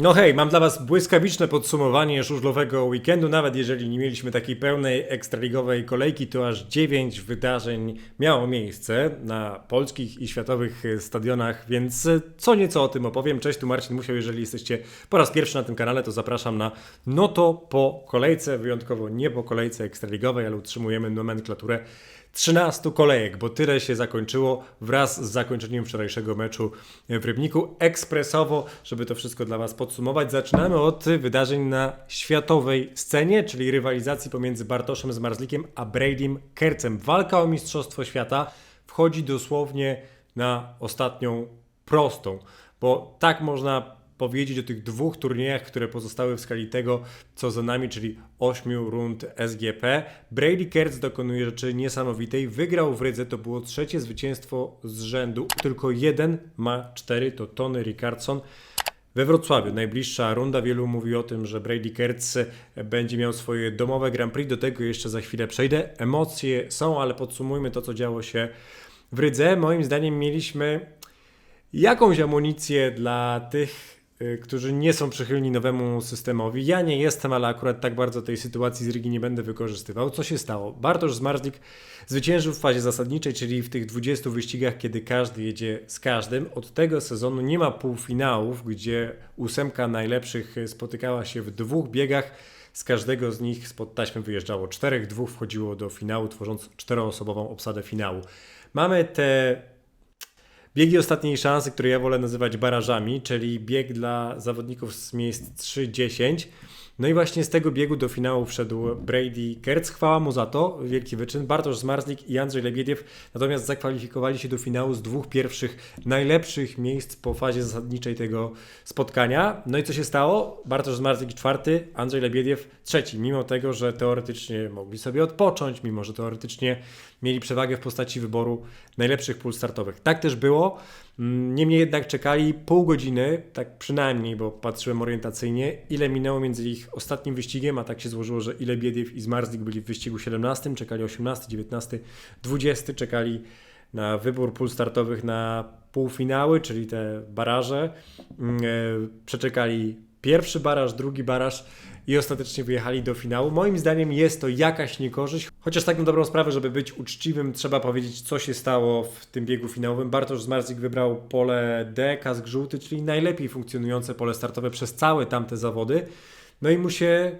No hej, mam dla Was błyskawiczne podsumowanie żużlowego weekendu. Nawet jeżeli nie mieliśmy takiej pełnej ekstraligowej kolejki, to aż 9 wydarzeń miało miejsce na polskich i światowych stadionach, więc co nieco o tym opowiem. Cześć, tu Marcin Musiał. Jeżeli jesteście po raz pierwszy na tym kanale, to zapraszam na no to po kolejce, wyjątkowo nie po kolejce ekstraligowej, ale utrzymujemy nomenklaturę 13 kolejek, bo tyle się zakończyło wraz z zakończeniem wczorajszego meczu w Rybniku. Ekspresowo, żeby to wszystko dla Was podsumować, zaczynamy od wydarzeń na światowej scenie, czyli rywalizacji pomiędzy Bartoszem Zmarzlikiem a Bradym Kercem. Walka o Mistrzostwo Świata wchodzi dosłownie na ostatnią prostą, bo tak można powiedzieć o tych dwóch turniejach, które pozostały w skali tego, co za nami, czyli 8 rund SGP. Brady Kertz dokonuje rzeczy niesamowitej. Wygrał w Rydze, to było trzecie zwycięstwo z rzędu. Tylko jeden ma cztery, to Tony Rickardson. We Wrocławiu najbliższa runda. Wielu mówi o tym, że Brady Kertz będzie miał swoje domowe Grand Prix. Do tego jeszcze za chwilę przejdę. Emocje są, ale podsumujmy to, co działo się w Rydze. Moim zdaniem mieliśmy jakąś amunicję dla tych którzy nie są przychylni nowemu systemowi. Ja nie jestem, ale akurat tak bardzo tej sytuacji z Rygi nie będę wykorzystywał. Co się stało? Bartosz Zmarzlik zwyciężył w fazie zasadniczej, czyli w tych 20 wyścigach, kiedy każdy jedzie z każdym. Od tego sezonu nie ma półfinałów, gdzie ósemka najlepszych spotykała się w dwóch biegach. Z każdego z nich spod taśmy wyjeżdżało czterech, dwóch wchodziło do finału, tworząc czteroosobową obsadę finału. Mamy te Biegi ostatniej szansy, które ja wolę nazywać barażami, czyli bieg dla zawodników z miejsc 3-10. No i właśnie z tego biegu do finału wszedł Brady Kertz. Chwała mu za to, wielki wyczyn. Bartosz Zmarzlik i Andrzej Lebiediew natomiast zakwalifikowali się do finału z dwóch pierwszych najlepszych miejsc po fazie zasadniczej tego spotkania. No i co się stało? Bartosz Zmarzlik czwarty, Andrzej Lebiediew trzeci. Mimo tego, że teoretycznie mogli sobie odpocząć, mimo że teoretycznie mieli przewagę w postaci wyboru najlepszych pól startowych. Tak też było. Mm, niemniej jednak czekali pół godziny, tak przynajmniej, bo patrzyłem orientacyjnie, ile minęło między ich ostatnim wyścigiem, a tak się złożyło, że ile Biediew i Zmarzlik byli w wyścigu 17, czekali 18, 19, 20, czekali na wybór pól startowych na półfinały, czyli te baraże. Mm, e, przeczekali pierwszy baraż, drugi baraż i ostatecznie wyjechali do finału. Moim zdaniem jest to jakaś niekorzyść, chociaż tak na dobrą sprawę, żeby być uczciwym, trzeba powiedzieć, co się stało w tym biegu finałowym. Bartosz Zmarzik wybrał pole D, kask żółty, czyli najlepiej funkcjonujące pole startowe przez całe tamte zawody. No i mu się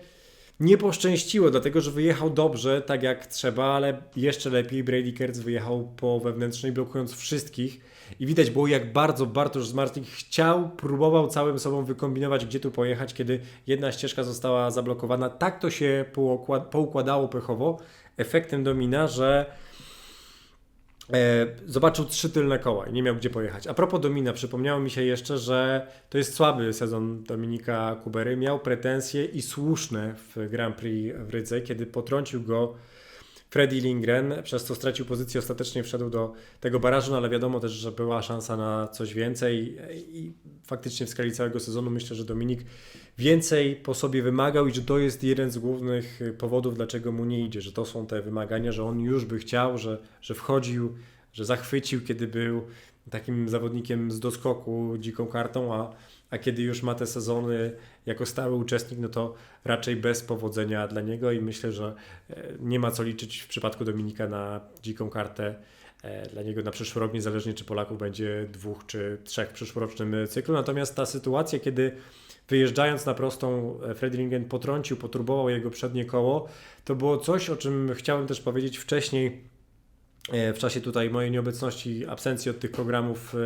nie poszczęściło, dlatego że wyjechał dobrze, tak jak trzeba, ale jeszcze lepiej Brady Kertz wyjechał po wewnętrznej, blokując wszystkich. I widać było, jak bardzo Bartosz Zmartnik chciał, próbował całym sobą wykombinować, gdzie tu pojechać, kiedy jedna ścieżka została zablokowana. Tak to się poukładało pechowo, efektem domina, że e, zobaczył trzy tylne koła i nie miał gdzie pojechać. A propos Domina, przypomniało mi się jeszcze, że to jest słaby sezon Dominika Kubery. Miał pretensje i słuszne w Grand Prix w Rydze, kiedy potrącił go Freddy Lindgren, przez co stracił pozycję, ostatecznie wszedł do tego barażu, no ale wiadomo też, że była szansa na coś więcej i faktycznie w skali całego sezonu myślę, że Dominik więcej po sobie wymagał i że to jest jeden z głównych powodów, dlaczego mu nie idzie, że to są te wymagania, że on już by chciał, że, że wchodził, że zachwycił, kiedy był takim zawodnikiem z doskoku dziką kartą, a a kiedy już ma te sezony jako stały uczestnik, no to raczej bez powodzenia dla niego i myślę, że e, nie ma co liczyć w przypadku Dominika na dziką kartę e, dla niego na przyszły rok, niezależnie czy Polaków będzie dwóch czy trzech w przyszłorocznym cyklu. Natomiast ta sytuacja, kiedy wyjeżdżając na prostą e, Fredringen potrącił, potrubował jego przednie koło, to było coś, o czym chciałem też powiedzieć wcześniej w czasie tutaj mojej nieobecności, absencji od tych programów,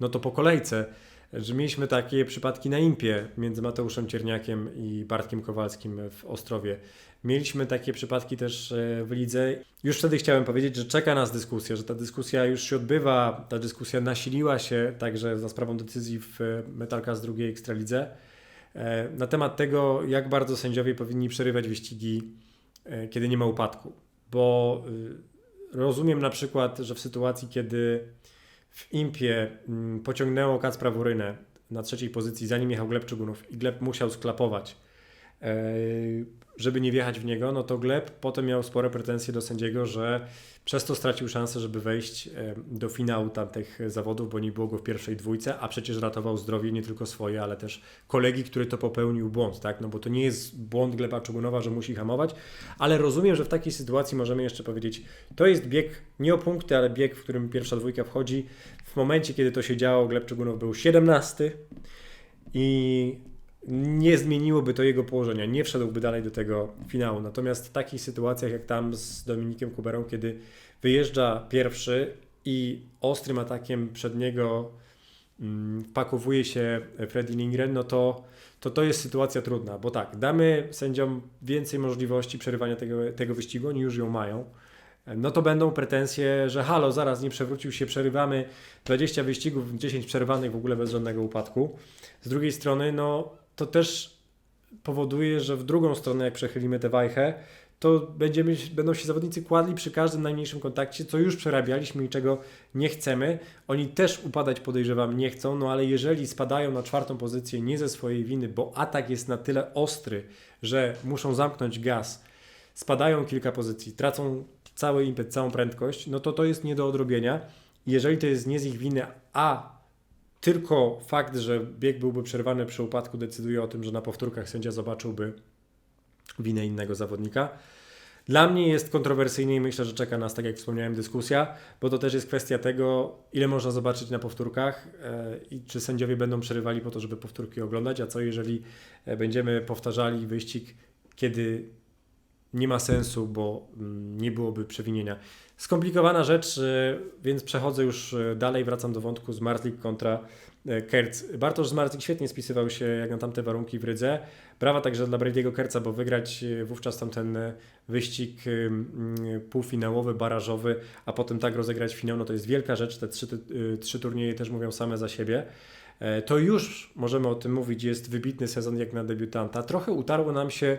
no to po kolejce że mieliśmy takie przypadki na impie między Mateuszem Cierniakiem i Bartkiem Kowalskim w Ostrowie. Mieliśmy takie przypadki też e, w lidze. Już wtedy chciałem powiedzieć, że czeka nas dyskusja, że ta dyskusja już się odbywa, ta dyskusja nasiliła się także za sprawą decyzji w Metalka z drugiej Ekstralidze e, na temat tego, jak bardzo sędziowie powinni przerywać wyścigi, e, kiedy nie ma upadku. Bo rozumiem na przykład, że w sytuacji, kiedy w Impie mm, pociągnęło Kacpra Wurynę na trzeciej pozycji, zanim jechał Gleb Czugunów i Gleb musiał sklapować żeby nie wjechać w niego, no to Gleb potem miał spore pretensje do sędziego, że przez to stracił szansę, żeby wejść e, do finału tamtych zawodów, bo nie było go w pierwszej dwójce, a przecież ratował zdrowie nie tylko swoje, ale też kolegi, który to popełnił błąd, tak? No bo to nie jest błąd Gleba Czugunowa, że musi hamować, ale rozumiem, że w takiej sytuacji możemy jeszcze powiedzieć, to jest bieg nie o punkty, ale bieg, w którym pierwsza dwójka wchodzi. W momencie, kiedy to się działo, Gleb Czugunow był 17 i nie zmieniłoby to jego położenia, nie wszedłby dalej do tego finału. Natomiast w takich sytuacjach jak tam z Dominikiem Kuberą, kiedy wyjeżdża pierwszy i ostrym atakiem przed niego mm, wpakowuje się Freddy Lindgren, no to, to to jest sytuacja trudna, bo tak, damy sędziom więcej możliwości przerywania tego, tego wyścigu, oni już ją mają no to będą pretensje, że halo, zaraz nie przewrócił się, przerywamy 20 wyścigów, 10 przerwanych w ogóle bez żadnego upadku. Z drugiej strony, no też powoduje, że w drugą stronę, jak przechylimy tę wajchę, to będziemy, będą się zawodnicy kładli przy każdym najmniejszym kontakcie, co już przerabialiśmy i czego nie chcemy. Oni też upadać podejrzewam nie chcą, no ale jeżeli spadają na czwartą pozycję nie ze swojej winy, bo atak jest na tyle ostry, że muszą zamknąć gaz, spadają kilka pozycji, tracą cały impet, całą prędkość, no to to jest nie do odrobienia. Jeżeli to jest nie z ich winy, a tylko fakt, że bieg byłby przerwany przy upadku decyduje o tym, że na powtórkach sędzia zobaczyłby winę innego zawodnika. Dla mnie jest kontrowersyjnie i myślę, że czeka nas, tak jak wspomniałem, dyskusja, bo to też jest kwestia tego, ile można zobaczyć na powtórkach e, i czy sędziowie będą przerywali po to, żeby powtórki oglądać, a co jeżeli e, będziemy powtarzali wyścig, kiedy nie ma sensu, bo mm, nie byłoby przewinienia. Skomplikowana rzecz, e, więc przechodzę już e, dalej, wracam do wątku z Martlik kontra e, Kerc. Bartosz Zmartlik świetnie spisywał się jak na tamte warunki w Rydze. Brawa także dla Brady'ego Kerca, bo wygrać wówczas tamten wyścig półfinałowy, barażowy, a potem tak rozegrać finał, no to jest wielka rzecz. Te trzy, trzy turnieje też mówią same za siebie. To już możemy o tym mówić, jest wybitny sezon jak na debiutanta. Trochę utarło nam się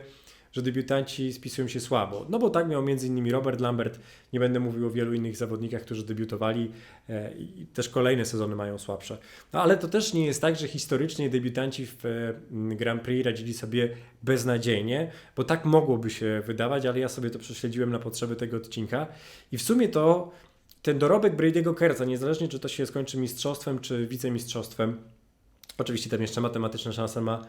że debiutanci spisują się słabo. No bo tak miał innymi Robert Lambert, nie będę mówił o wielu innych zawodnikach, którzy debiutowali e, i też kolejne sezony mają słabsze. No ale to też nie jest tak, że historycznie debiutanci w e, Grand Prix radzili sobie beznadziejnie, bo tak mogłoby się wydawać, ale ja sobie to prześledziłem na potrzeby tego odcinka i w sumie to ten dorobek Brady'ego Kerza, niezależnie czy to się skończy mistrzostwem czy wicemistrzostwem, oczywiście tam jeszcze matematyczne szanse ma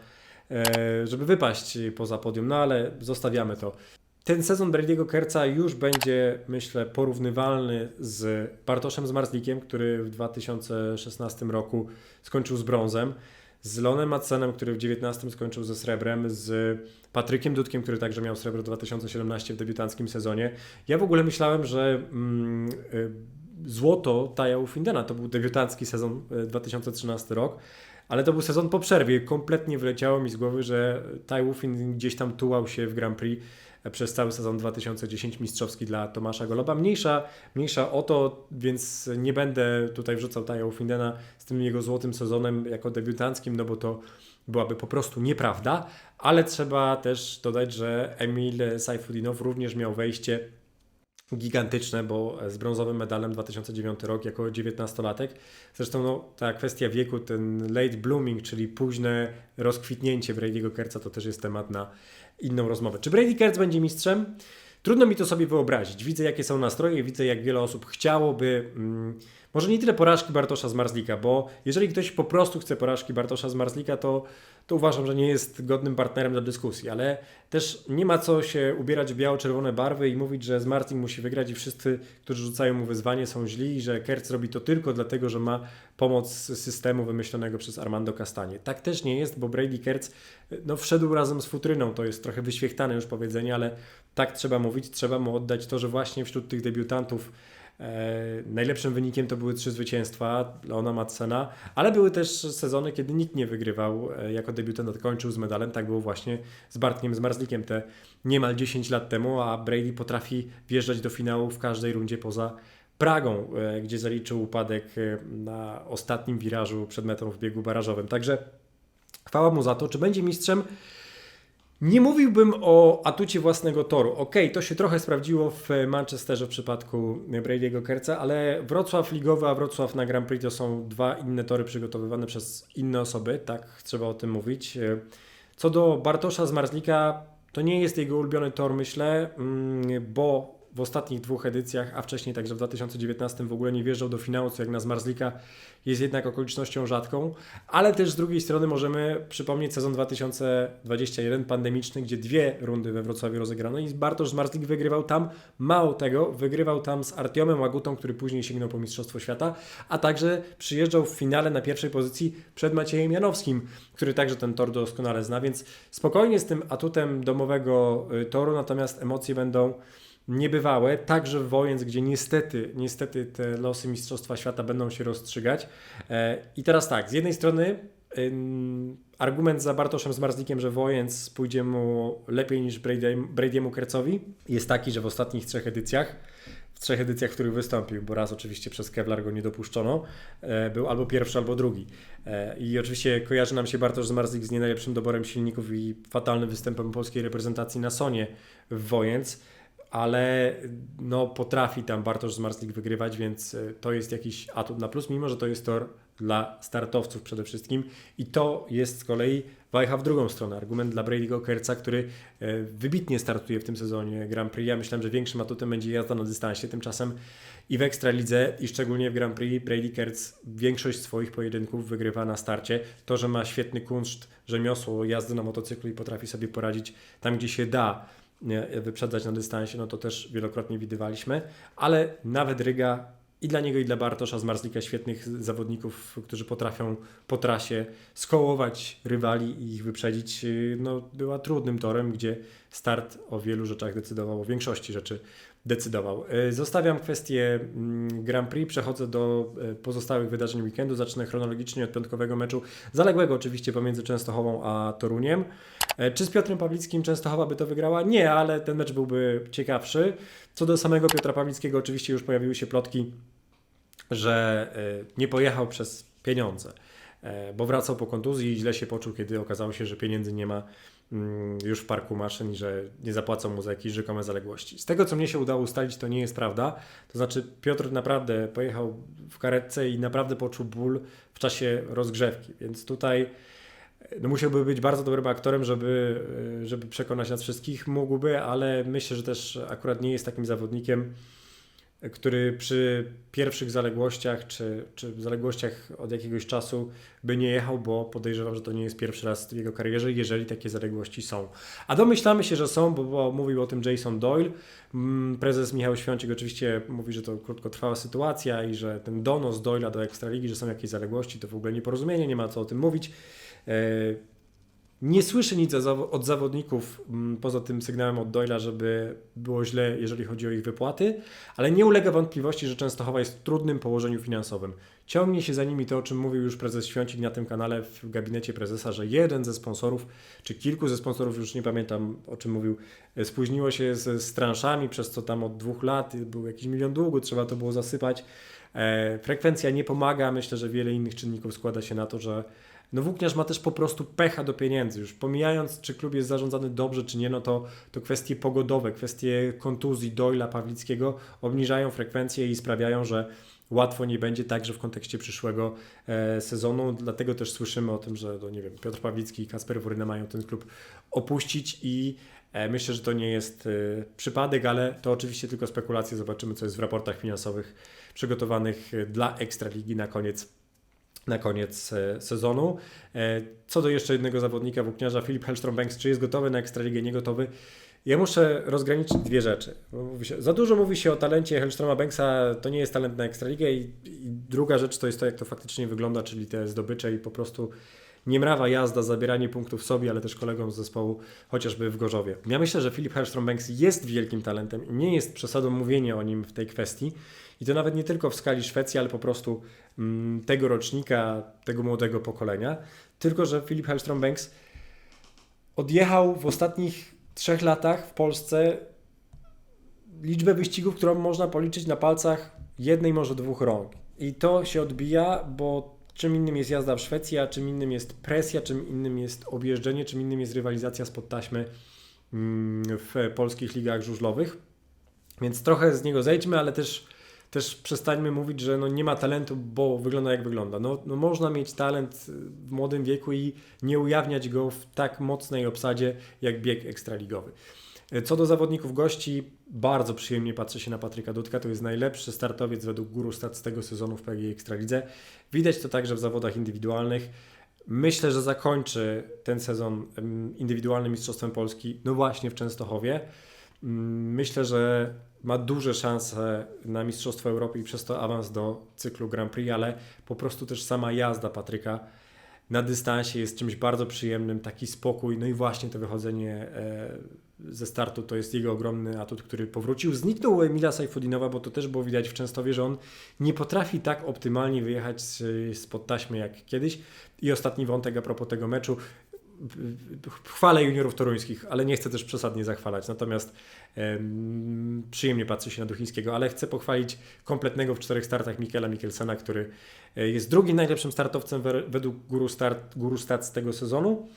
żeby wypaść poza podium, no ale zostawiamy to. Ten sezon Brady'ego Kerca już będzie, myślę, porównywalny z Bartoszem Zmarzlikiem, który w 2016 roku skończył z brązem, z Lonem Madsenem, który w 2019 skończył ze srebrem, z Patrykiem Dudkiem, który także miał srebro w 2017 w debiutanckim sezonie. Ja w ogóle myślałem, że mm, y, złoto Taja Findena to był debiutancki sezon 2013 y, rok, ale to był sezon po przerwie. Kompletnie wyleciało mi z głowy, że Tai Wufin gdzieś tam tułał się w Grand Prix przez cały sezon 2010 mistrzowski dla Tomasza Goloba. Mniejsza, mniejsza o to, więc nie będę tutaj wrzucał Taja Ufindena z tym jego złotym sezonem jako debiutanckim, no bo to byłaby po prostu nieprawda, ale trzeba też dodać, że Emil Sajfudinow również miał wejście gigantyczne, bo z brązowym medalem 2009 rok jako 19-latek. Zresztą no, ta kwestia wieku, ten late blooming, czyli późne rozkwitnięcie Brady'ego Kerca, to też jest temat na inną rozmowę. Czy Brady Kerc będzie mistrzem? Trudno mi to sobie wyobrazić. Widzę, jakie są nastroje, widzę, jak wiele osób chciałoby. Mm, może nie tyle porażki Bartosza z Marzlika, bo jeżeli ktoś po prostu chce porażki Bartosza z Marzlika, to, to uważam, że nie jest godnym partnerem do dyskusji, ale też nie ma co się ubierać w biało-czerwone barwy i mówić, że Zmartlik musi wygrać i wszyscy, którzy rzucają mu wyzwanie są źli i że Kerc robi to tylko dlatego, że ma pomoc systemu wymyślonego przez Armando Castanie. Tak też nie jest, bo Brady Kerc no, wszedł razem z futryną, to jest trochę wyświechtane już powiedzenie, ale tak trzeba mówić, trzeba mu oddać to, że właśnie wśród tych debiutantów najlepszym wynikiem to były trzy zwycięstwa Leona Madsena, ale były też sezony, kiedy nikt nie wygrywał e, jako debiutant, kończył z medalem. Tak było właśnie z Bartkiem Zmarzlikiem te niemal 10 lat temu, a Brady potrafi wjeżdżać do finału w każdej rundzie poza Pragą, e, gdzie zaliczył upadek na ostatnim wirażu przed metą w biegu barażowym. Także chwała mu za to. Czy będzie mistrzem? Nie mówiłbym o atucie własnego toru. Ok, to się trochę sprawdziło w Manchesterze w przypadku Brady'ego Kerca, ale Wrocław ligowy, a Wrocław na Grand Prix to są dwa inne tory przygotowywane przez inne osoby, tak trzeba o tym mówić. Co do Bartosza z Marzlika, to nie jest jego ulubiony tor, myślę, mm, bo w ostatnich dwóch edycjach, a wcześniej także w 2019 w ogóle nie wjeżdżał do finału, co jak na Zmarzlika jest jednak okolicznością rzadką, ale też z drugiej strony możemy przypomnieć sezon 2021 pandemiczny, gdzie dwie rundy we Wrocławiu rozegrano i Bartosz Zmarzlik wygrywał tam, mało tego, wygrywał tam z Artiomem Łagutą, który później sięgnął po Mistrzostwo Świata, a także przyjeżdżał w finale na pierwszej pozycji przed Maciejem Janowskim, który także ten tor doskonale zna, więc spokojnie z tym atutem domowego y, toru, natomiast emocje będą niebywałe, także w Wojens, gdzie niestety, niestety te losy Mistrzostwa Świata będą się rozstrzygać. E, I teraz tak, z jednej strony argument za Bartoszem Zmarzlikiem, że Wojens pójdzie mu lepiej niż Brady'emu Kercowi jest taki, że w ostatnich trzech edycjach w trzech edycjach, w których wystąpił, bo raz oczywiście przez Kevlar go nie dopuszczono, e, był albo pierwszy, albo drugi. E, I oczywiście kojarzy nam się Bartosz Zmarzlik z nie najlepszym doborem silników i fatalnym występem polskiej reprezentacji na Sonie w Wojens ale no, potrafi tam Bartosz Zmarzlik wygrywać, więc e, to jest jakiś atut na plus, mimo że to jest tor dla startowców przede wszystkim i to jest z kolei wajcha w drugą stronę, argument dla Brady'ego Kerca, który e, wybitnie startuje w tym sezonie Grand Prix. Ja myślałem, że większym atutem będzie jazda na dystansie, tymczasem i w Ekstralidze i szczególnie w Grand Prix Brady Kerc większość swoich pojedynków wygrywa na starcie. To, że ma świetny kunszt, rzemiosło jazdy na motocyklu i potrafi sobie poradzić tam, gdzie się da, wyprzedzać na dystansie, no to też wielokrotnie widywaliśmy, ale nawet Ryga i dla niego i dla Bartosza z Marzlika świetnych zawodników, którzy potrafią po trasie skołować rywali i ich wyprzedzić, no była trudnym torem, gdzie start o wielu rzeczach decydował, o większości rzeczy decydował. E, zostawiam kwestię mm, Grand Prix, przechodzę do e, pozostałych wydarzeń weekendu. Zacznę chronologicznie od piątkowego meczu, zaległego oczywiście pomiędzy Częstochową a Toruniem. E, czy z Piotrem Pawlickim Częstochowa by to wygrała? Nie, ale ten mecz byłby ciekawszy. Co do samego Piotra Pawlickiego, oczywiście już pojawiły się plotki, że nie pojechał przez pieniądze, bo wracał po kontuzji i źle się poczuł, kiedy okazało się, że pieniędzy nie ma już w parku maszyn i że nie zapłacą mu za jakieś rzekome zaległości. Z tego, co mnie się udało ustalić, to nie jest prawda. To znaczy, Piotr naprawdę pojechał w karetce i naprawdę poczuł ból w czasie rozgrzewki, więc tutaj no musiałby być bardzo dobrym aktorem, żeby, żeby przekonać nas wszystkich. Mógłby, ale myślę, że też akurat nie jest takim zawodnikiem, który przy pierwszych zaległościach, czy, czy zaległościach od jakiegoś czasu by nie jechał, bo podejrzewam, że to nie jest pierwszy raz w jego karierze, jeżeli takie zaległości są. A domyślamy się, że są, bo, bo mówił o tym Jason Doyle. Mm, prezes Michał Świącik oczywiście mówi, że to krótkotrwała sytuacja i że ten donos Doyla do Ekstraligi, że są jakieś zaległości, to w ogóle nieporozumienie, nie ma co o tym mówić. Nie słyszę nic od zawodników, mm, poza tym sygnałem od Doyla, żeby było źle, jeżeli chodzi o ich wypłaty, ale nie ulega wątpliwości, że Częstochowa jest w trudnym położeniu finansowym. Ciągnie się za nimi to, o czym mówił już prezes Świącik na tym kanale w gabinecie prezesa, że jeden ze sponsorów, czy kilku ze sponsorów, już nie pamiętam o czym mówił, e, spóźniło się z transzami, przez co tam od dwóch lat był jakiś milion długu, trzeba to było zasypać. E, frekwencja nie pomaga, myślę, że wiele innych czynników składa się na to, że no włókniarz ma też po prostu pecha do pieniędzy. Już pomijając, czy klub jest zarządzany dobrze, czy nie, no to, to kwestie pogodowe, kwestie kontuzji Doyla Pawlickiego obniżają frekwencję i sprawiają, że łatwo nie będzie także w kontekście przyszłego e, sezonu. Dlatego też słyszymy o tym, że no, nie wiem, Piotr Pawlicki i Kasper Woryna mają ten klub opuścić i e, myślę, że to nie jest e, przypadek, ale to oczywiście tylko spekulacje. Zobaczymy, co jest w raportach finansowych przygotowanych e, dla Ekstraligi na koniec na koniec e, sezonu. E, co do jeszcze jednego zawodnika włókniarza, Filip Hellstrom-Banks, czy jest gotowy na Ekstraligę, nie gotowy? Ja muszę rozgraniczyć dwie rzeczy. Się, za dużo mówi się o talencie Hellstroma Banksa, to nie jest talent na Ekstraligę i, i druga rzecz to jest to, jak to faktycznie wygląda, czyli te zdobycze i po prostu niemrawa jazda, zabieranie punktów sobie, ale też kolegom z zespołu, chociażby w Gorzowie. Ja myślę, że Filip Hellstrom Banks jest wielkim talentem i nie jest przesadą mówienie o nim w tej kwestii. I to nawet nie tylko w skali Szwecji, ale po prostu mm, tego rocznika, tego młodego pokolenia. Tylko, że Filip Hellstrom Banks odjechał w ostatnich trzech latach w Polsce liczbę wyścigów, którą można policzyć na palcach jednej, może dwóch rąk. I to się odbija, bo czym innym jest jazda w Szwecji, a czym innym jest presja, czym innym jest objeżdżenie, czym innym jest rywalizacja spod taśmy mm, w polskich ligach żużlowych. Więc trochę z niego zejdźmy, ale też też przestańmy mówić, że no nie ma talentu, bo wygląda jak wygląda. No, no można mieć talent w młodym wieku i nie ujawniać go w tak mocnej obsadzie jak bieg ekstraligowy. Co do zawodników gości, bardzo przyjemnie patrzy się na Patryka Dudka. To jest najlepszy startowiec według Guru Stat z tego sezonu w PGA Ekstralidze. Widać to także w zawodach indywidualnych. Myślę, że zakończy ten sezon indywidualnym Mistrzostwem Polski, no właśnie w Częstochowie. Mm, myślę, że ma duże szanse na Mistrzostwo Europy i przez to awans do cyklu Grand Prix, ale po prostu też sama jazda Patryka na dystansie jest czymś bardzo przyjemnym, taki spokój, no i właśnie to wychodzenie e, ze startu to jest jego ogromny atut, który powrócił. Zniknął u Emila Sajfudinowa, bo to też było widać w Częstowie, że on nie potrafi tak optymalnie wyjechać spod taśmy jak kiedyś. I ostatni wątek a propos tego meczu chwalę juniorów toruńskich, ale nie chcę też przesadnie zachwalać. Natomiast przyjemnie patrzy się na Duchińskiego, ale chcę pochwalić kompletnego w czterech startach Mikela Mikkelsena, który e, jest drugim najlepszym startowcem według Guru, Start, Guru Stat z tego sezonu.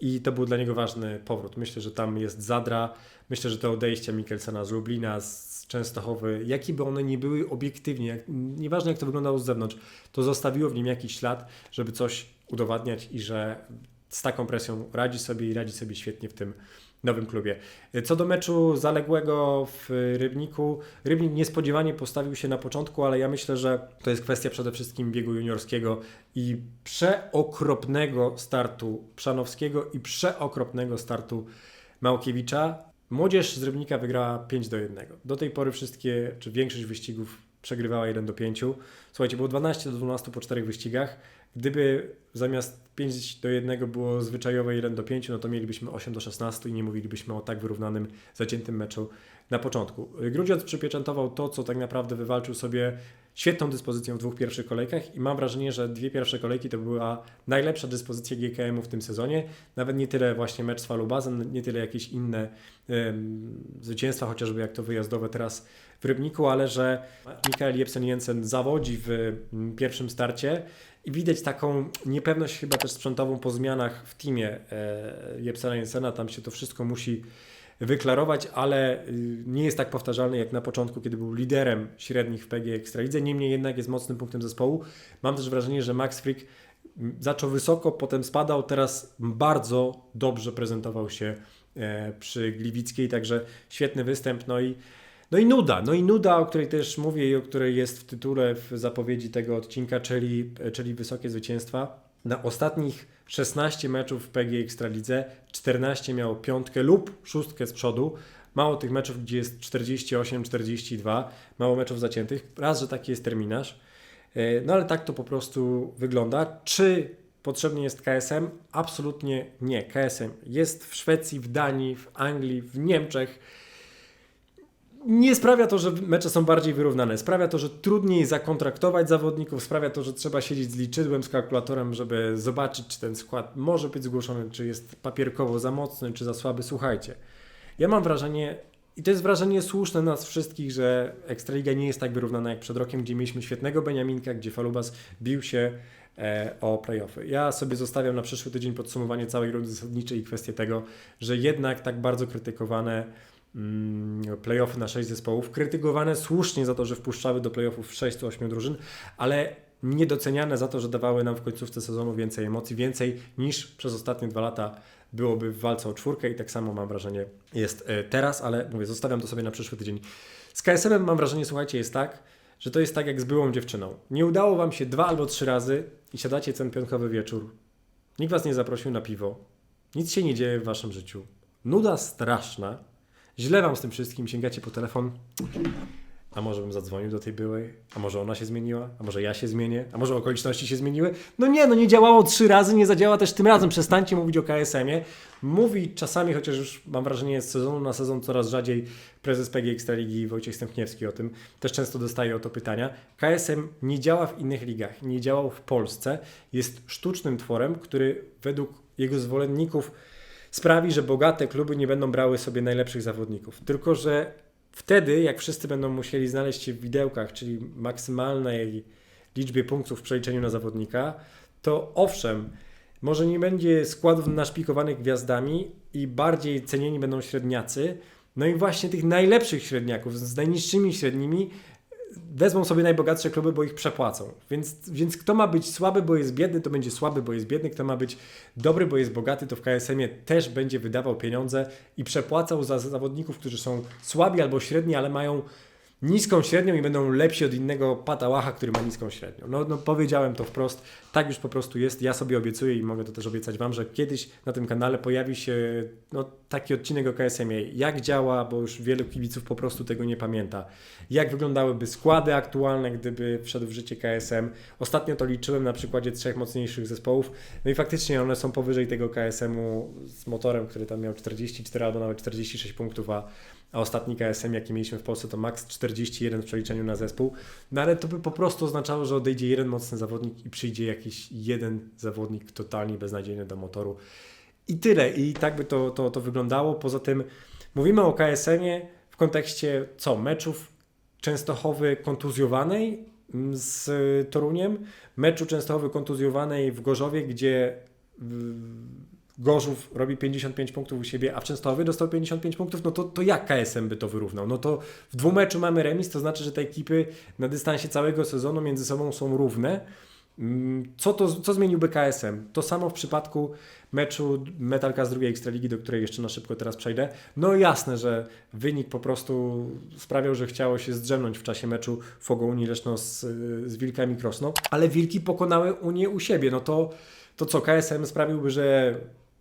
I to był dla niego ważny powrót. Myślę, że tam jest Zadra. Myślę, że te odejścia Mikkelsena z Lublina, z Częstochowy, jakie by one nie były obiektywnie, jak, nieważne jak to wyglądało z zewnątrz, to zostawiło w nim jakiś ślad, żeby coś udowadniać i że z taką presją radzi sobie i radzi sobie świetnie w tym nowym klubie. Co do meczu zaległego w Rybniku, Rybnik niespodziewanie postawił się na początku, ale ja myślę, że to jest kwestia przede wszystkim biegu juniorskiego i przeokropnego startu Przanowskiego i przeokropnego startu Małkiewicza. Młodzież z Rybnika wygrała 5 do 1. Do tej pory wszystkie, czy większość wyścigów przegrywała 1 do 5. Słuchajcie, było 12 do 12 po czterech wyścigach. Gdyby zamiast 5 do 1 było zwyczajowe 1 do 5, no to mielibyśmy 8 do 16 i nie mówilibyśmy o tak wyrównanym, zaciętym meczu na początku. Grudziądz przypieczętował to, co tak naprawdę wywalczył sobie świetną dyspozycją w dwóch pierwszych kolejkach i mam wrażenie, że dwie pierwsze kolejki to była najlepsza dyspozycja GKM-u w tym sezonie. Nawet nie tyle właśnie mecz z Falubazem, nie tyle jakieś inne um, zwycięstwa, chociażby jak to wyjazdowe teraz w Rybniku, ale że Mikael Jepsen-Jensen zawodzi w pierwszym starcie i widać taką niepewność chyba też sprzętową po zmianach w teamie e, Jepsena Jensena. Tam się to wszystko musi wyklarować, ale y, nie jest tak powtarzalny jak na początku, kiedy był liderem średnich w PG Ekstralidze. Niemniej jednak jest mocnym punktem zespołu. Mam też wrażenie, że Max Frick zaczął wysoko, potem spadał, teraz bardzo dobrze prezentował się e, przy Gliwickiej, także świetny występ. No i no i nuda, no i nuda, o której też mówię i o której jest w tytule, w zapowiedzi tego odcinka, czyli, czyli wysokie zwycięstwa. Na ostatnich 16 meczów w PG Ekstralidze 14 miało piątkę lub szóstkę z przodu. Mało tych meczów, gdzie jest 48-42, mało meczów zaciętych. Raz, że taki jest terminarz. E, no ale tak to po prostu wygląda. Czy potrzebny jest KSM? Absolutnie nie. KSM jest w Szwecji, w Danii, w Anglii, w Niemczech nie sprawia to, że mecze są bardziej wyrównane. Sprawia to, że trudniej zakontraktować zawodników, sprawia to, że trzeba siedzieć z liczydłem, z kalkulatorem, żeby zobaczyć, czy ten skład może być zgłoszony, czy jest papierkowo za mocny, czy za słaby. Słuchajcie, ja mam wrażenie, i to jest wrażenie słuszne nas wszystkich, że Ekstraliga nie jest tak wyrównana jak przed rokiem, gdzie mieliśmy świetnego Beniaminka, gdzie Falubas bił się e, o playoffy. Ja sobie zostawiam na przyszły tydzień podsumowanie całej rundy zasadniczej i kwestię tego, że jednak tak bardzo krytykowane playoffy na 6 zespołów, krytykowane słusznie za to, że wpuszczały do playoffów 6-8 drużyn, ale niedoceniane za to, że dawały nam w końcówce sezonu więcej emocji, więcej niż przez ostatnie dwa lata byłoby w walce o czwórkę i tak samo mam wrażenie jest e, teraz, ale mówię, zostawiam to sobie na przyszły tydzień. Z KSM-em mam wrażenie, słuchajcie, jest tak, że to jest tak jak z byłą dziewczyną. Nie udało Wam się dwa albo trzy razy i siadacie ten piątkowy wieczór. Nikt Was nie zaprosił na piwo. Nic się nie dzieje w Waszym życiu. Nuda straszna źle wam z tym wszystkim, sięgacie po telefon. A może bym zadzwonił do tej byłej? A może ona się zmieniła? A może ja się zmienię? A może okoliczności się zmieniły? No nie, no nie działało trzy razy, nie zadziała też tym razem. Przestańcie mówić o KSM-ie. Mówi czasami, chociaż już mam wrażenie z sezonu na sezon coraz rzadziej prezes PG Ekstraligi Wojciech Stępniewski o tym. Też często dostaje o to pytania. KSM nie działa w innych ligach, nie działał w Polsce. Jest sztucznym tworem, który według jego zwolenników sprawi, że bogate kluby nie będą brały sobie najlepszych zawodników. Tylko, że wtedy, jak wszyscy będą musieli znaleźć się w widełkach, czyli maksymalnej liczbie punktów w przeliczeniu na zawodnika, to owszem, może nie będzie składów naszpikowanych gwiazdami i bardziej cenieni będą średniacy. No i właśnie tych najlepszych średniaków z najniższymi średnimi wezmą sobie najbogatsze kluby, bo ich przepłacą. Więc, więc kto ma być słaby, bo jest biedny, to będzie słaby, bo jest biedny. Kto ma być dobry, bo jest bogaty, to w KSM-ie też będzie wydawał pieniądze i przepłacał za zawodników, którzy są słabi albo średni, ale mają niską średnią i będą lepsi od innego patałacha, który ma niską średnią. No, no powiedziałem to wprost, tak już po prostu jest. Ja sobie obiecuję i mogę to też obiecać Wam, że kiedyś na tym kanale pojawi się no, taki odcinek o KSM-ie. Jak działa, bo już wielu kibiców po prostu tego nie pamięta. Jak wyglądałyby składy aktualne, gdyby wszedł w życie KSM. Ostatnio to liczyłem na przykładzie trzech mocniejszych zespołów. No i faktycznie one są powyżej tego KSM-u z motorem, który tam miał 44 albo nawet 46 punktów, a a ostatni KSM, jaki mieliśmy w Polsce, to maks 41 w przeliczeniu na zespół. No ale to by po prostu oznaczało, że odejdzie jeden mocny zawodnik i przyjdzie jakiś jeden zawodnik totalnie beznadziejny do motoru. I tyle. I tak by to, to, to wyglądało. Poza tym mówimy o KSM-ie w kontekście co? Meczów Częstochowy kontuzjowanej z Toruniem, meczu Częstochowy kontuzjowanej w Gorzowie, gdzie Gorzów robi 55 punktów u siebie, a w Częstochowie dostał 55 punktów, no to, to jak KSM by to wyrównał? No to w dwumeczu mamy remis, to znaczy, że te ekipy na dystansie całego sezonu między sobą są równe. Mm, Co, to, co zmieniłby KSM? To samo w przypadku meczu Metalka z drugiej Ekstraligi, do której jeszcze na szybko teraz przejdę. No jasne, że wynik po prostu sprawiał, że chciało się zdrzemnąć w czasie meczu Fogo Unii Leszno z, z Wilkami Krosno, ale Wilki pokonały Unię u siebie. No to, to co, KSM sprawiłby, że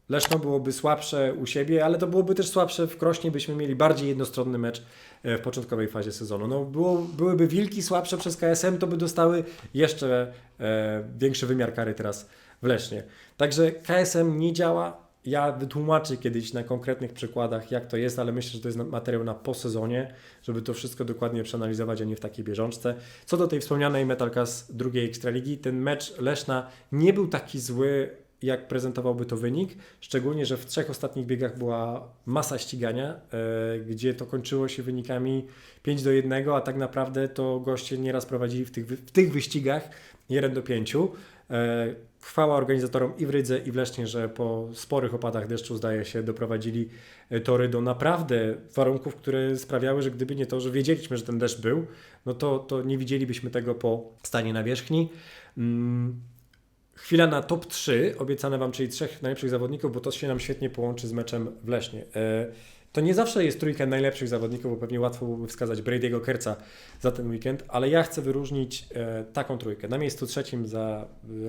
Leszno byłoby słabsze u siebie, ale to byłoby też słabsze w Krośnie, byśmy mieli bardziej jednostronny mecz e, w początkowej fazie sezonu. No, było, byłyby Wilki słabsze przez KSM, to by dostały jeszcze e, większy wymiar kary teraz w Lesznie. Także KSM nie działa. Ja wytłumaczę kiedyś na konkretnych przykładach, jak to jest, ale myślę, że to jest materiał na po sezonie, żeby to wszystko dokładnie przeanalizować, a nie w takiej bieżączce. Co do tej wspomnianej Metalka z drugiej Ekstraligi, ten mecz Leszna nie był taki zły jak prezentowałby to wynik, szczególnie, że w trzech ostatnich biegach była masa ścigania, e, gdzie to kończyło się wynikami 5 do 1, a tak naprawdę to goście nieraz prowadzili w tych, w tych wyścigach 1 do 5. E, Chwała organizatorom i w Rydze i w Lesznie, że po sporych opadach deszczu zdaje się doprowadzili e, tory do naprawdę warunków, które sprawiały, że gdyby nie to, że wiedzieliśmy, że ten deszcz był, no to, to nie widzielibyśmy tego po stanie nawierzchni. Mm, Chwila na top 3, obiecane Wam, czyli trzech najlepszych zawodników, bo to się nam świetnie połączy z meczem w Lesznie. E, To nie zawsze jest trójka najlepszych zawodników, bo pewnie łatwo byłoby wskazać Brady'ego Kerca za ten weekend, ale ja chcę wyróżnić e, taką trójkę. Na miejscu trzecim za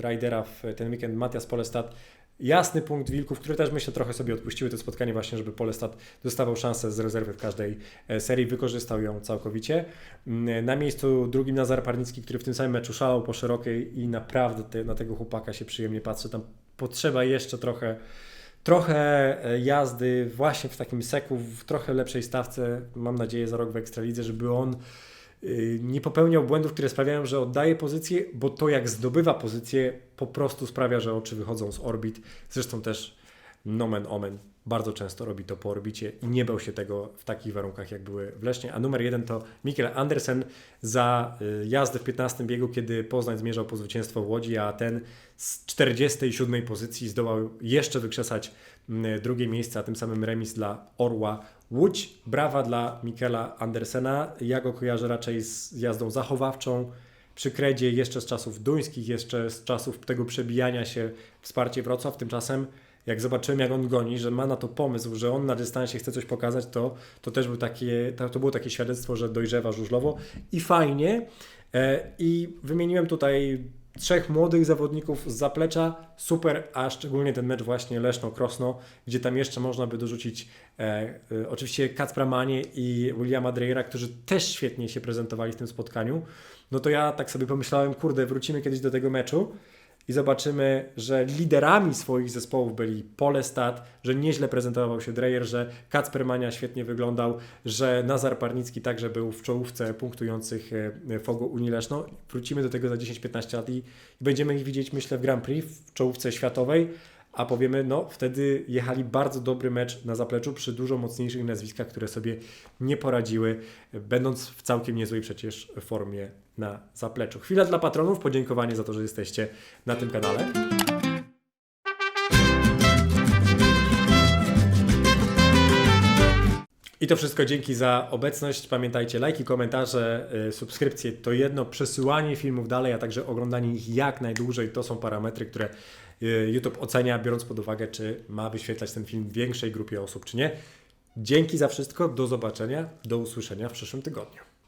Ridera w ten weekend Matias Polestat. Jasny punkt Wilków, które też myślę trochę sobie odpuściły to spotkanie właśnie, żeby Polestat dostawał szansę z rezerwy w każdej e, serii, wykorzystał ją całkowicie. Mm, Na miejscu drugim Nazar Parnicki, który w tym samym meczu szalał po szerokiej i naprawdę te, na tego chłopaka się przyjemnie patrzy. Tam potrzeba jeszcze trochę, trochę e, jazdy właśnie w takim seku, w trochę lepszej stawce. Mam nadzieję za rok w Ekstralidze, żeby on nie popełniał błędów, które sprawiają, że oddaje pozycję, bo to jak zdobywa pozycję po prostu sprawia, że oczy wychodzą z orbit. Zresztą też nomen omen bardzo często robi to po orbicie i nie bał się tego w takich warunkach, jak były w Lesznie. A numer jeden to Mikkel Andersen za y, jazdę w 15 biegu, kiedy Poznań zmierzał po zwycięstwo w Łodzi, a ten z 47 pozycji zdołał jeszcze wykrzesać drugie miejsce, a tym samym remis dla Orła Łódź. Brawa dla Mikkela Andersena. Ja go kojarzę raczej z jazdą zachowawczą, przy kredzie jeszcze z czasów duńskich, jeszcze z czasów tego przebijania się wsparcie Wrocław. Tymczasem jak zobaczyłem, jak on goni, że ma na to pomysł, że on na dystansie chce coś pokazać, to, to też był takie, to było takie świadectwo, że dojrzewa żużlowo i fajnie. E, I wymieniłem tutaj trzech młodych zawodników z zaplecza, super, a szczególnie ten mecz właśnie Leszno-Krosno, gdzie tam jeszcze można by dorzucić e, e, oczywiście Kacpra Manie i Williama Dreyera, którzy też świetnie się prezentowali w tym spotkaniu. No to ja tak sobie pomyślałem, kurde, wrócimy kiedyś do tego meczu i zobaczymy, że liderami swoich zespołów byli Polestat, że nieźle prezentował się Dreyer, że Kacper Mania świetnie wyglądał, że Nazar Parnicki także był w czołówce punktujących e, Fogo Unii Leszno. Wrócimy do tego za 10-15 lat i będziemy ich widzieć, myślę, w Grand Prix, w czołówce światowej, a powiemy, no wtedy jechali bardzo dobry mecz na zapleczu przy dużo mocniejszych nazwiskach, które sobie nie poradziły, będąc w całkiem niezłej przecież formie na zapleczu. Chwila dla patronów, podziękowanie za to, że jesteście na tym kanale. I to wszystko dzięki za obecność. Pamiętajcie, lajki, komentarze, y, subskrypcje to jedno, przesyłanie filmów dalej, a także oglądanie ich jak najdłużej. To są parametry, które YouTube ocenia, biorąc pod uwagę, czy ma wyświetlać ten film większej grupie osób, czy nie. Dzięki za wszystko, do zobaczenia, do usłyszenia w przyszłym tygodniu.